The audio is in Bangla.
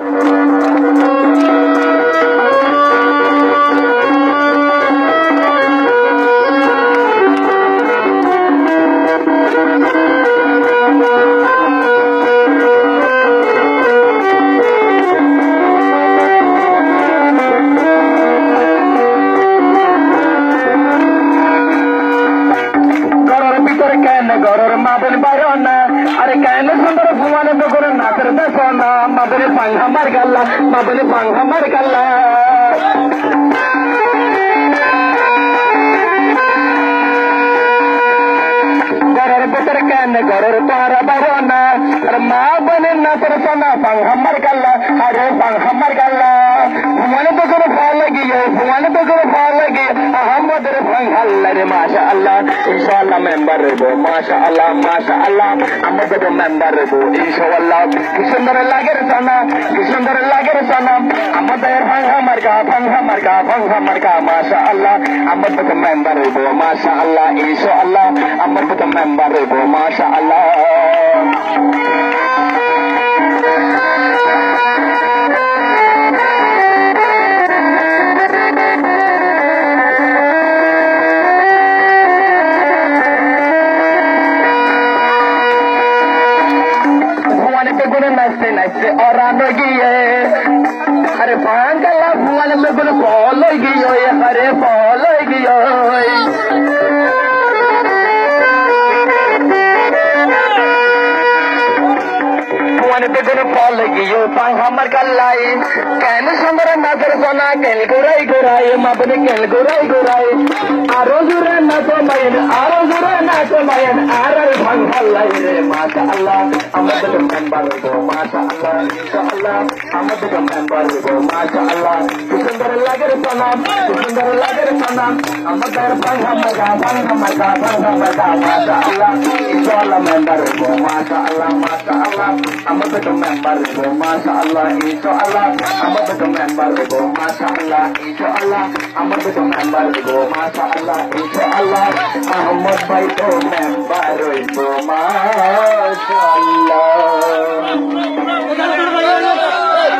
ঘরের ভিতরে কেন ঘরের మబలి పంగ మడకల్లా கண்ணு கரர் பார பரோனா மாபன் என்ன பிரசன்னா பங்கம்மர் கல்ல அரே பங்கம்மர் கல்லா আহমদের পাঙ্গা রে মাশা আল্লাহ ইনশাআল্লাহ মেম্বার রইব মাশা আল্লাহ মাশা আল্লাহ আমাদের মেম্বার রইব। ইনশাআল্লাহ, কি সুন্দর লাগে রে সোনা, কি সুন্দর লাগে রে সোনা আমাদের ভাঙ্গা মার্কা ভাঙ্গা মার্কা ভাঙ্গা মার্কা মাশা আল্লাহ আমাদের মেম্বার রইব মাশা আল্লাহ ইনশাআল্লাহ আমাদের মেম্বার রইব মাশা আল্লাহ অরানো গিয়ে আরে পাঙ্গালা ভুয়ানে বেগুনে ফল গিয়ে আরে ফল গিয়ে বেগুনে ফল গিয়ে পাং আমার কাল্লাই কেন সুন্দর নাচের সোনা কেন গোরাই গোরাই মাবনে কেন গোরাই গোরাই আরও জোরে নাচো মায়েন আরও জোরে নাচো মায়েন আর ভাঙ ভাল্লাই রে মাশা আল্লাহ আমাদের মেম্বার গো মাশা আল্লাহ ইনশাআল্লাহ আমাদের মেম্বার গো মাশা আল্লাহ কি সুন্দর লাগে রে সোনা কি সুন্দর লাগে রে সোনা আমাদের ভাঙা মজা ভাঙা মজা ভাঙা মজা মাশা আল্লাহ ইনশাআল্লাহ মেম্বার গো মাশা আল্লাহ মাশা আল্লাহ আমাদের মেম্বার গো মাশা আল্লাহ ইনশাআল্লাহ আমাদের মেম্বার গো মাশা আল্লাহ ইনশাআল্লাহ আমাদের মেম্বার গো মাশা আল্লাহ ইনশাআল্লাহ আহমদ ভাই তো মেম্বার গো মাশা আল্লাহ